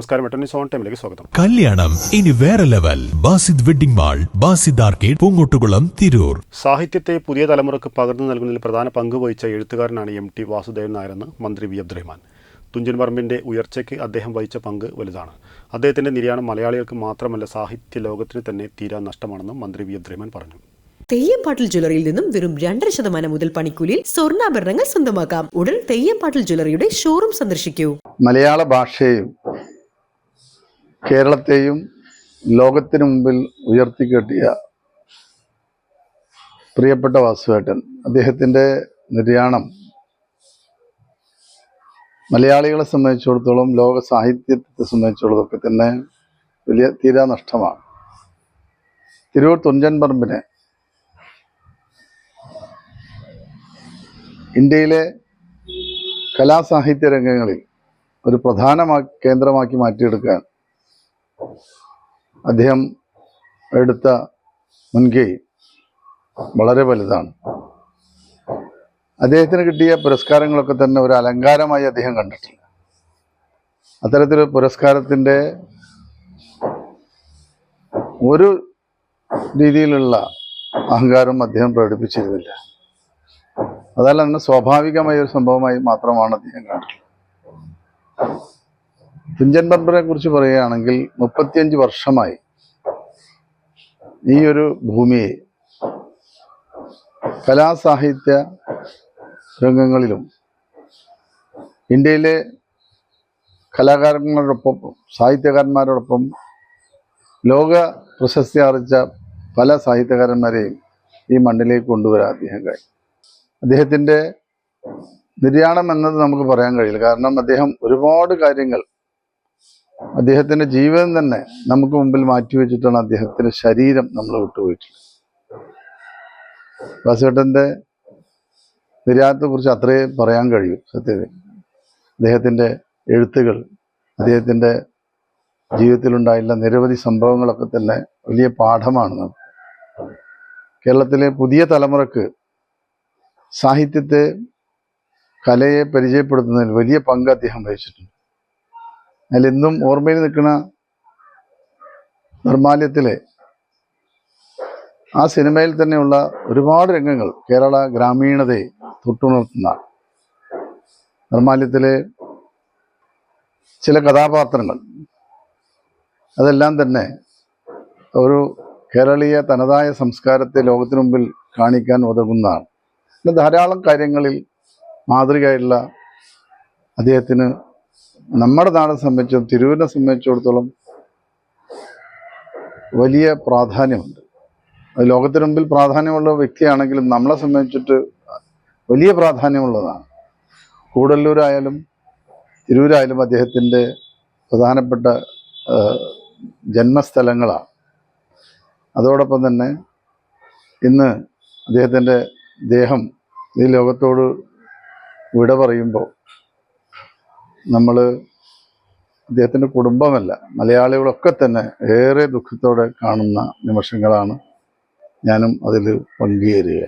നമസ്കാരം. ബട്ടണി സോൺ ടൈമിലേക്ക് സ്വാഗതം. കല്യാണം. ഇനി വേറെ level. Basid wedding mall Basid arcade Poongottukulam Tirur. സാഹിത്യത്തെ പുതിയ തലമുറയ്ക്ക് പകർന്നു നൽകുന്നതിൽ പ്രധാന പങ്ക് വഹിച്ച എഴുത്തുകാരനാണ് എം ടി വാസുദേവൻ നായരെന്ന് മന്ത്രി വി അബ്ദുറഹ്മാൻ. തുഞ്ചൻ പറമ്പിന്റെ ഉയർച്ചയ്ക്ക് അദ്ദേഹം വഹിച്ച പങ്ക് വലുതാണ്. അദ്ദേഹത്തിന്റെ നിര്യാണം മലയാളികൾക്ക് മാത്രമല്ല സാഹിത്യ ലോകത്തിന് തന്നെ തീരാ നഷ്ടമാണെന്നും മന്ത്രി വി അബ്ദുറഹ്മാൻ പറഞ്ഞു. തെയ്യംപാട്ടിൽ ജ്വല്ലറിയിൽ നിന്നും വെറും രണ്ടര ശതമാനം മുതൽ പണിക്കൂലിയിൽ സ്വർണാഭരണങ്ങൾ സ്വന്തമാക്കാം. ഉടൻ തെയ്യംപാട്ടിൽ ജ്വല്ലറിയുടെ ഷോറൂം സന്ദർശിക്കൂ. മലയാള ഭാഷയെയും കേരളത്തെയും ലോകത്തിനു മുമ്പിൽ ഉയർത്തിക്കെട്ടിയ പ്രിയപ്പെട്ട വാസുവേട്ടൻ. അദ്ദേഹത്തിന്റെ നിര്യാണം മലയാളികളെ സംബന്ധിച്ചിടത്തോളം ലോക സാഹിത്യത്തെ സംബന്ധിച്ചിടത്തോളം ഒക്കെ തന്നെ വലിയ തീരാ നഷ്ടമാണ്. തിരൂർ തുഞ്ചൻ പറമ്പിനെ ഇന്ത്യയിലെ കലാസാഹിത്യ രംഗങ്ങളിൽ ഒരു പ്രധാന കേന്ദ്രമാക്കി മാറ്റിയെടുക്കാൻ അദ്ദേഹം എടുത്ത മുൻകൈ വളരെ വലുതാണ്. അദ്ദേഹത്തിന് കിട്ടിയ പുരസ്കാരങ്ങളൊക്കെ തന്നെ ഒരു അലങ്കാരമായി അദ്ദേഹം കണ്ടിട്ടില്ല. അത്തരത്തിലൊരു പുരസ്കാരത്തിന്റെ ഒരു രീതിയിലുള്ള അഹങ്കാരം അദ്ദേഹം പ്രകടിപ്പിച്ചിരുന്നില്ല. അതല്ല സ്വാഭാവികമായ ഒരു സംഭവമായി മാത്രമാണ് അദ്ദേഹം കണ്ടിട്ടുള്ളത്. തുഞ്ചൻ പറമ്പിനെ കുറിച്ച് പറയുകയാണെങ്കിൽ മുപ്പത്തിയഞ്ച് വർഷമായി ഈ ഒരു ഭൂമിയെ കലാസാഹിത്യ രംഗങ്ങളിലും ഇന്ത്യയിലെ കലാകാരന്മാരോടൊപ്പം സാഹിത്യകാരന്മാരോടൊപ്പം ലോക പ്രശസ്തി ആർജിച്ച പല സാഹിത്യകാരന്മാരെയും ഈ മണ്ണിലേക്ക് കൊണ്ടുവരാൻ അദ്ദേഹം കഴിയും. അദ്ദേഹത്തിന്റെ നിര്യാണം എന്നത് നമുക്ക് പറയാൻ കഴിയില്ല. കാരണം അദ്ദേഹം ഒരുപാട് കാര്യങ്ങൾ അദ്ദേഹത്തിന്റെ ജീവൻ തന്നെ നമുക്ക് മുമ്പിൽ മാറ്റിവെച്ചിട്ടാണ് അദ്ദേഹത്തിന്റെ ശരീരം നമ്മൾ വിട്ടുപോയിട്ടുള്ളത്. വാസുവേട്ടന്റെ നിര്യാത്തെ കുറിച്ച് അത്രയേ പറയാൻ കഴിയും സത്യത്തിൽ. അദ്ദേഹത്തിന്റെ എഴുത്തുകൾ അദ്ദേഹത്തിന്റെ ജീവിതത്തിലുണ്ടായുള്ള നിരവധി സംഭവങ്ങളൊക്കെ തന്നെ വലിയ പാഠമാണ് കേരളത്തിലെ പുതിയ തലമുറയ്ക്ക് സാഹിത്യത്തെ കലയെ പരിചയപ്പെടുത്തുന്നതിൽ വലിയ പങ്ക് അദ്ദേഹം വഹിച്ചിട്ടുണ്ട്. അതിൽ ഇന്നും ഓർമ്മയിൽ നിൽക്കുന്ന നിർമാല്യത്തിലെ ആ സിനിമയിൽ തന്നെയുള്ള ഒരുപാട് രംഗങ്ങൾ കേരള ഗ്രാമീണതയെ തൊട്ടുണർത്തുന്ന നിർമാല്യത്തിലെ ചില കഥാപാത്രങ്ങൾ. അതെല്ലാം തന്നെ ഒരു കേരളീയ തനതായ സംസ്കാരത്തെ ലോകത്തിനു മുമ്പിൽ കാണിക്കാൻ ഉതകുന്നതാണ്. ധാരാളം കാര്യങ്ങളിൽ മാതൃകയായിട്ടുള്ള അദ്ദേഹത്തിന് നമ്മുടെ നാടെ സംബന്ധിച്ചും തിരൂരിനെ സംബന്ധിച്ചിടത്തോളം വലിയ പ്രാധാന്യമുണ്ട്. ലോകത്തിന് മുമ്പിൽ പ്രാധാന്യമുള്ള വ്യക്തിയാണെങ്കിലും നമ്മളെ സംബന്ധിച്ചിട്ട് വലിയ പ്രാധാന്യമുള്ളതാണ്. കൂടല്ലൂരായാലും തിരൂരായാലും അദ്ദേഹത്തിന്റെ പ്രധാനപ്പെട്ട ജന്മസ്ഥലങ്ങളാണ്. അതോടൊപ്പം തന്നെ ഇന്ന് അദ്ദേഹത്തിന്റെ ദേഹം ഈ ലോകത്തോട് വിട പറയുമ്പോൾ നമ്മൾ അദ്ദേഹത്തിന്റെ കുടുംബമല്ല മലയാളികളൊക്കെ തന്നെ ഏറെ ദുഃഖത്തോടെ കാണുന്ന നിമിഷങ്ങളാണ് ഞാനും അതിൽ പങ്കുചേരുക.